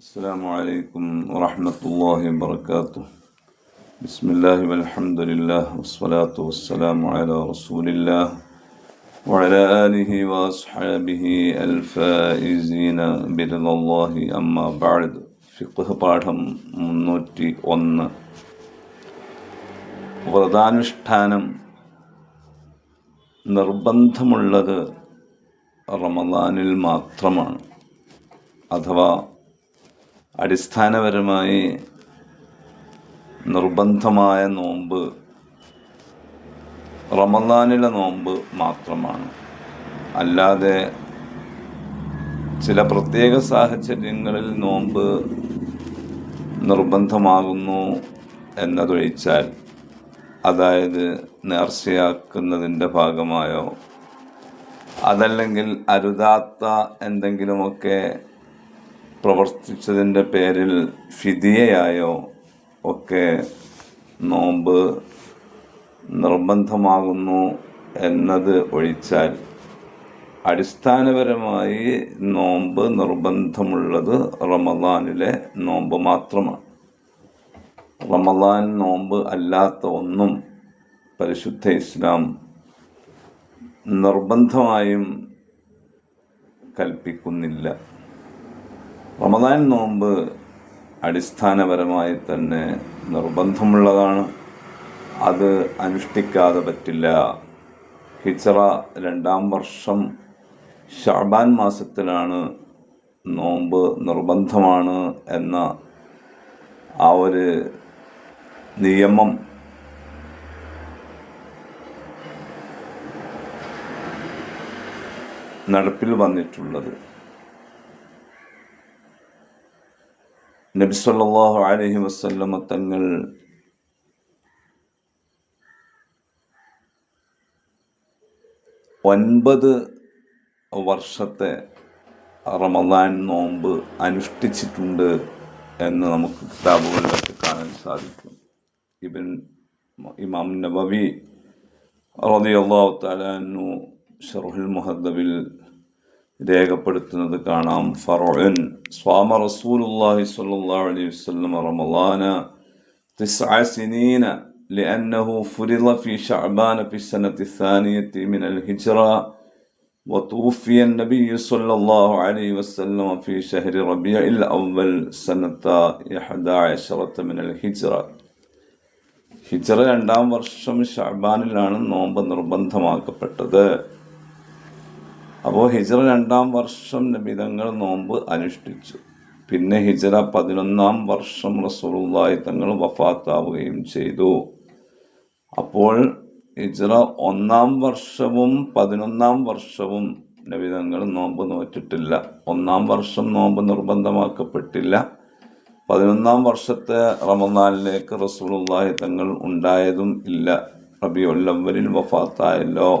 السلام عليكم ورحمة الله وبركاته بسم الله والحمد لله والصلاة والسلام على رسول الله وعلى آله وأصحابه الفائزين برضا الله أما بعد فقه പാഠം മുന്നൂറ്റി ഒന്ന് വ്രതാനുഷ്ഠാനം നിർബന്ധമുള്ളത് റമദാനിൽ മാത്രമാണ് അഥവാ അടിസ്ഥാനപരമായി നിർബന്ധമായ നോമ്പ് റമദാനിലെ നോമ്പ് മാത്രമാണ്. അല്ലാതെ ചില പ്രത്യേക സാഹചര്യങ്ങളിൽ നോമ്പ് നിർബന്ധമാകുന്നു എന്നതൊഴിച്ചാൽ അതായത് നേർച്ചയാക്കുന്നതിന്റെ ഭാഗമായോ അതല്ലെങ്കിൽ അരുതാത്ത എന്തെങ്കിലുമൊക്കെ പ്രവർത്തിച്ചതിന്റെ പേരിൽ ഫിദിയയായോ ഒക്കെ നോമ്പ് നിർബന്ധമാകുന്നു എന്നത് ഒഴിച്ചാൽ അടിസ്ഥാനപരമായി നോമ്പ് നിർബന്ധമുള്ളത് റമദാനിലെ നോമ്പ് മാത്രമാണ്. റമദാൻ നോമ്പ് അല്ലാത്ത ഒന്നും പരിശുദ്ധ ഇസ്ലാം നിർബന്ധമായും കൽപ്പിക്കുന്നില്ല. റമദാൻ നോമ്പ് അടിസ്ഥാനപരമായി തന്നെ നിർബന്ധമുള്ളതാണ്. അത് അനുഷ്ഠിക്കാതെ പറ്റില്ല. ഹിച്ചറ രണ്ടാം വർഷം ഷാബാൻ മാസത്തിലാണ് നോമ്പ് നിർബന്ധമാണ് എന്ന ആ ഒരു നിയമം നടപ്പിൽ വന്നിട്ടുള്ളത്. നബി സല്ലല്ലാഹു അലൈഹി വസല്ലമ തങ്ങൾ ഒൻപത് വർഷത്തെ റമദാൻ നോമ്പ് അനുഷ്ഠിച്ചിട്ടുണ്ട് എന്ന് നമുക്ക് കിതാബുകളിലൊക്കെ കാണാൻ സാധിക്കും. ഇബൻ ഇമാം നബവി റളിയല്ലാഹു തആല അൻഹു ഷർഹുൽ മുഹദ്ദബിൽ രേഖപ്പെടുത്തുന്നത് കാണാം ഫറോൻ സ്വാമ റസൂലുള്ളാഹി സ്വല്ലല്ലാഹു അലൈഹി വസല്ലം റമളാന تسع سنين لأنه فرض في شعبان في السنة الثانية من الهجرة وتوفي النبي صلى الله عليه وسلم في شهر ربيع الأول سنة إحدى عشرة من الهجرة ഹിജറ രണ്ടാം വർഷം ഷാബാനിലാണ് നോമ്പ് നിർബന്ധമാക്കപ്പെട്ടത് അപ്പോൾ ഹിജറ രണ്ടാം വർഷം നബിതങ്ങൾ നോമ്പ് അനുഷ്ഠിച്ചു. പിന്നെ ഹിജറ പതിനൊന്നാം വർഷം റസൂലുള്ളാഹി തങ്ങൾ വഫാത്താവുകയും ചെയ്തു. അപ്പോൾ ഹിജറ ഒന്നാം വർഷവും പതിനൊന്നാം വർഷവും നബിതങ്ങൾ നോമ്പ് നോറ്റിട്ടില്ല. ഒന്നാം വർഷം നോമ്പ് നിർബന്ധമാക്കപ്പെട്ടില്ല. പതിനൊന്നാം വർഷത്തെ റമദാനിലേക്ക് റസൂലുള്ളാഹി തങ്ങൾ ഉണ്ടായതും ഇല്ല. റബിയുല്ലവലിൽ വഫാത്തായല്ലോ.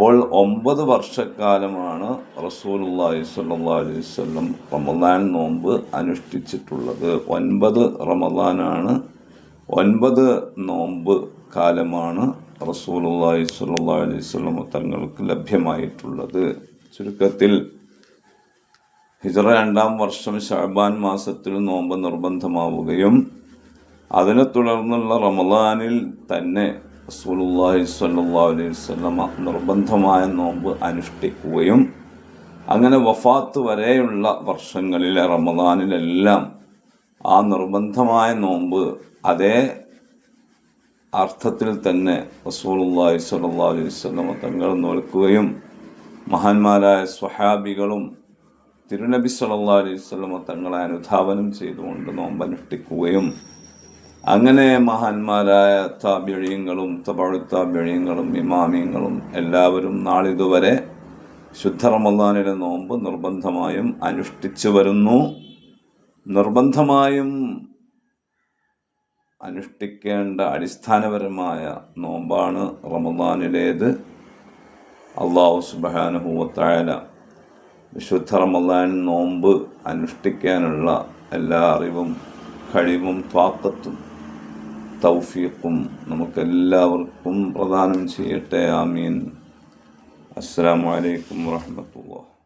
അപ്പോൾ ഒമ്പത് വർഷക്കാലമാണ് റസൂലുള്ളാഹി സ്വല്ലല്ലാഹു അലൈഹി വസല്ലം റമദാൻ നോമ്പ് അനുഷ്ഠിച്ചിട്ടുള്ളത്. ഒൻപത് റമദാനാണ്. ഒൻപത് നോമ്പ് കാലമാണ് റസൂലുള്ളാഹി സ്വല്ലല്ലാഹു അലൈഹി വസല്ലം തങ്ങൾക്ക് ലഭ്യമായിട്ടുള്ളത്. ചുരുക്കത്തിൽ ഹിജറ രണ്ടാം വർഷം ഷാബാൻ മാസത്തിൽ നോമ്പ് നിർബന്ധമാവുകയും അതിനെ തുടർന്നുള്ള റമദാനിൽ തന്നെ റസൂലുള്ളാഹി സ്വല്ലല്ലാഹു അലൈഹി വസല്ലമ നിർബന്ധമായ നോമ്പ് അനുഷ്ഠിക്കുകയും അങ്ങനെ വഫാത്ത് വരെയുള്ള വർഷങ്ങളിലെ റമദാനിലെല്ലാം ആ നിർബന്ധമായ നോമ്പ് അതേ അർത്ഥത്തിൽ തന്നെ റസൂലുള്ളാഹി സ്വല്ലല്ലാഹു അലൈഹി വസല്ലമ തങ്ങൾ നോൽക്കുകയും മഹാന്മാരായ സ്വഹാബികളും തിരുനബി സല്ലല്ലാഹു അലൈഹി വസല്ലമ തങ്ങളെ അനുധാവനം ചെയ്തുകൊണ്ട് നോമ്പ് അനുഷ്ഠിക്കുകയും അങ്ങനെ മഹാന്മാരായ താബ്യഴീങ്ങളും തപഴുത്താബ്യഴീങ്ങളും ഇമാമിയങ്ങളും എല്ലാവരും നാളിതുവരെ ശുദ്ധ റമദാനിലെ നോമ്പ് നിർബന്ധമായും അനുഷ്ഠിച്ചു വരുന്നു. നിർബന്ധമായും അനുഷ്ഠിക്കേണ്ട അടിസ്ഥാനപരമായ നോമ്പാണ് റമദാനിലേത്. അള്ളാഹു സുബാനുഭൂവത്തായ വിശുദ്ധ റമദാൻ നോമ്പ് അനുഷ്ഠിക്കാനുള്ള എല്ലാ അറിവും കഴിവും ത്വാക്കത്തും തൗഫീഖും നമുക്കെല്ലാവർക്കും പ്രദാനം ചെയ്യട്ടെ ആമീൻ. അസ്സാം വലൈക്കും വാഹമത്തുള്ള